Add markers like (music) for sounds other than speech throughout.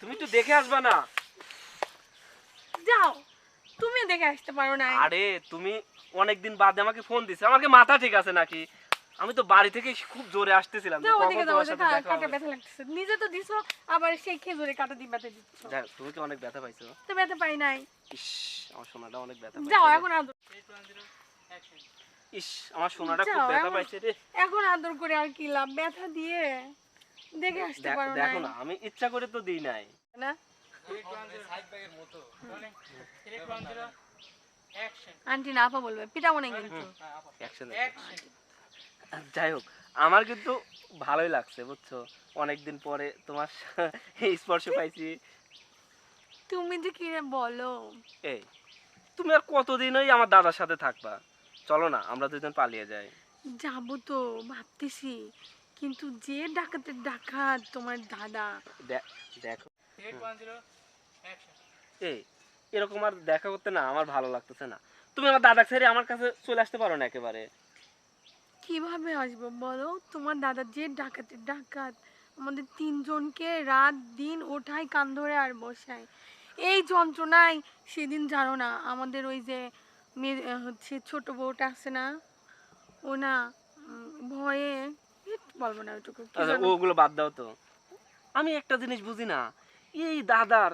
তুমি তো দেখে আসবে না। যাও। তুমি দেখে আসতে পারো না আরে তুমি অনেকদিন বাদে আমাকে ফোন দিছে আমাকে মাথা ঠিক আছে নাকি? আমি তো বাড়ি থেকে খুব জোরে আসতেছিলাম নিজে তো দিছো আবার সেই খেজুরে কাটা দিয়ে ব্যথা দিচ্ছ তুমি কি অনেক ব্যথা পাইছো তো ব্যথা পাই নাই ইস আমার সোনাটা অনেক ব্যথা যাও। এখন আদর ইস আমার সোনাটা খুব ব্যথা পাইছে রে এখন আদর করে আর কি লাভ ব্যথা দিয়ে দেখে আসতে পারো দেখো না না আমি ইচ্ছা করে তো দিই নাই না আন্টি না আপা বলবে পিটা মনে কিন্তু। যাই হোক আমার কিন্তু ভালোই লাগছে বুঝছ? অনেকদিন পরে তোমার (laughs) স্পর্শ পাইছি। তুমি যে কি বলো? এই তুমি আর কতদিন ওই আমার দাদার সাথে থাকবা? চলো না আমরা দুজন পালিয়ে যাই। যাব তো ভাবতেছি। কিন্তু যে ডাকাতের ডাকাত তোমার দাদা। দেখো। এই এরকম আর দেখা করতে না আমার ভালো লাগতেছে না। তুমি আমার দাদা ছেড়ে আমার কাছে চলে আসতে পারো না একেবারে। কীভাবে আসব বলো? তোমার দাদা যে ডাকাতের ডাকাত। আমাদের তিনজনকে রাত দিন ওঠায় কান ধরে আর বসায়। এই যন্ত্রণায় সেদিন জানো না আমাদের ওই যে মেয়ে হচ্ছে ছোট বউটা আছে না ও না ভয়ে বলব না ওইটুকু আচ্ছা, ওগুলো বাদ দাও তো। আমি একটা জিনিস বুঝি না এই দাদার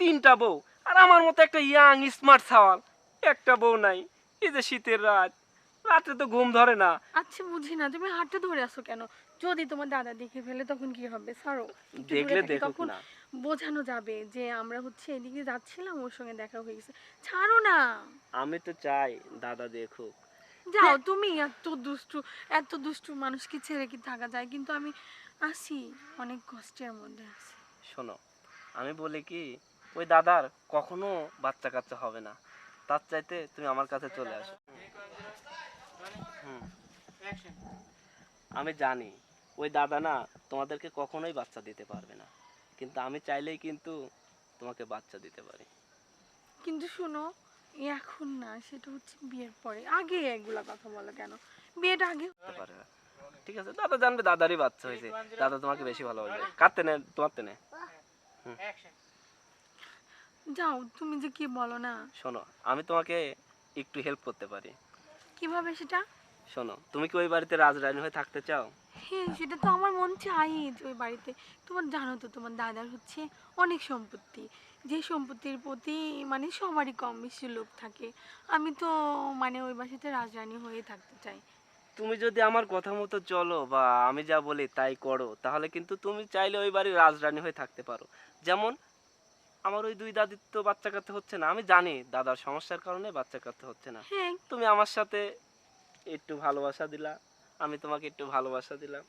তিনটা বউ আর আমার মতো একটা ইয়াং স্মার্ট সাওয়াল একটা বউ নাই এই যে শীতের রাত। রাতে তো ঘুম ধরে না। আচ্ছা বুঝি না। তুমি হাতটা ধরে আসো কেন? যদি তোমার দাদা দেখে ফেলে তখন কি হবে? সারো দেখলে দেখুক তখন না। বোঝানো যাবে যে আমরা হচ্ছে এদিকে যাচ্ছিলাম ওর সঙ্গে দেখা হয়ে গেছে। ছাড়ো না। আমি তো চাই দাদা দেখুক। যাও তুমি এত দুষ্টু এত দুষ্টু মানুষকে ছেড়ে কি থাকা যায়? কিন্তু আমি আসি অনেক কষ্টের মধ্যে আছি শোনো আমি বলি কি ওই দাদার কখনো বাচ্চা কাচ্চা হবে না। তার চাইতে তুমি আমার কাছে চলে আসো। আমি জানি ওই দাদা না তোমাদেরকে কখনোই বাচ্চা দিতে পারবে না। কিন্তু আমি চাইলেই কিন্তু তোমাকে বাচ্চা দিতে পারি। কিন্তু শোনো এখন না সেটা হচ্ছে বিয়ের পরে। আগে এগুলা কথা বলো কেন? বিয়েটা আগে দিতে পারে। না। ঠিক আছে দাদা জানবে দাদারই বাচ্চা হয়েছে। দাদা তোমাকে বেশি ভালোবাসবে কাটতে নে তোমার নে। যাও তুমি যে কি বলো না। শোনো আমি তোমাকে একটু হেল্প করতে পারি। কীভাবে সেটা? শোনো তুমি কি ওই বাড়িতে রাজরানী হয়ে থাকতে চাও? হ্যাঁ সেটা তো আমার মন চাই যে ওই বাড়িতে। তোমার জানো তো তোমার দাদার হচ্ছে অনেক সম্পত্তি। যে সম্পত্তির প্রতি মানে সবারই কম বেশি লোক থাকে। আমি তো মানে ওই বাসাতে রাজরানী হয়ে থাকতে চাই। তুমি যদি আমার কথা মতো চলো বা আমি যা বলি তাই করো তাহলে কিন্তু তুমি চাইলে ওই বাড়ির রাজরানী হয়ে থাকতে পারো। যেমন আমার ওই দুই দাদির তো বাচ্চা কাচ্চা হচ্ছে না। আমি জানি দাদার সমস্যার কারণে বাচ্চা কাচ্চা হচ্ছে না। হ্যাঁ। তুমি আমার সাথে একটু ভালোবাসা দিলা আমি তোমাকে একটু ভালোবাসা দিলাম।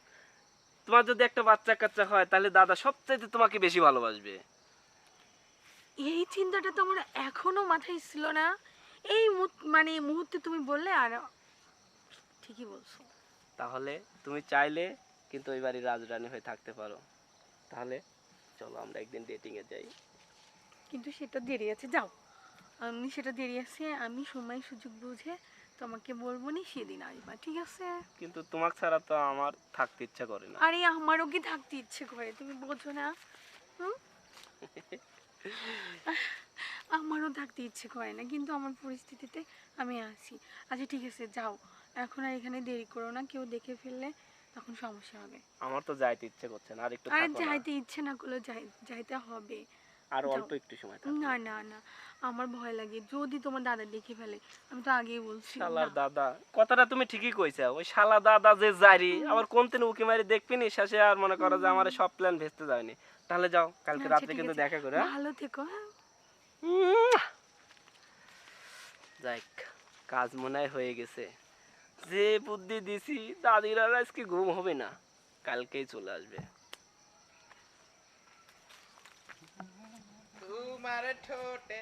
তোমার যদি একটা বাচ্চা কাচ্চা হয় তাহলে দাদা সবচাইতে তোমাকে বেশি ভালোবাসবে। এই চিন্তাটা তো আমার এখনও মাথায় ছিল না। এই মানে মুহূর্তে তুমি বললে আর ঠিকই বলছো। তাহলে তুমি চাইলে কিন্তু ওই বাড়ির রাজরানী হয়ে থাকতে পারো। তাহলে চলো আমরা একদিন ডেটিং এ যাই। কিন্তু সেটা দেরি আছে যাও। আমি সেটা দেরি আছে আমি সময় সুযোগ বুঝে তোমাকে বলব নি সেদিন আসবা ঠিক আছে? কিন্তু তোমাকে ছাড়া তো আমার থাকতে ইচ্ছা করে না। আরে আমারও কি থাকতে ইচ্ছে করে তুমি বোঝো না (laughs) আমারও থাকতে ইচ্ছে করে না কিন্তু আমার পরিস্থিতিতে আমি আছি। আচ্ছা ঠিক আছে যাও। এখন আর এখানে দেরি করো না কেউ দেখে ফেললে তখন সমস্যা হবে। আমার তো যাইতে ইচ্ছে করছে না আর একটু আরে। যাইতে ইচ্ছে না করলে যাই যাইতে হবে। আর অল্প একটু সময় না না না আমার ভয় লাগে। যদি তোমার দাদা দেখে ফেলে আমি তো আগেই বলছি। শালার দাদা কথাটা তুমি ঠিকই কইছা। ওই শালা দাদা যে জারি আবার কোন দিন উকি মারি দেখবি নি শেষে আর মনে করো যে আমার সব প্ল্যান ভেস্তে যায়নি। তাহলে যাও কালকে রাত্রে ঠিক কিন্তু দেখা করে হ্যাঁ? ভালো থেকো হ্যাঁ। যাক কাজ মনে হয়ে গেছে। যে বুদ্ধি দিছি দাদির আর আজকে ঘুম হবে না কালকেই চলে আসবে। তোমার ঠোঁটে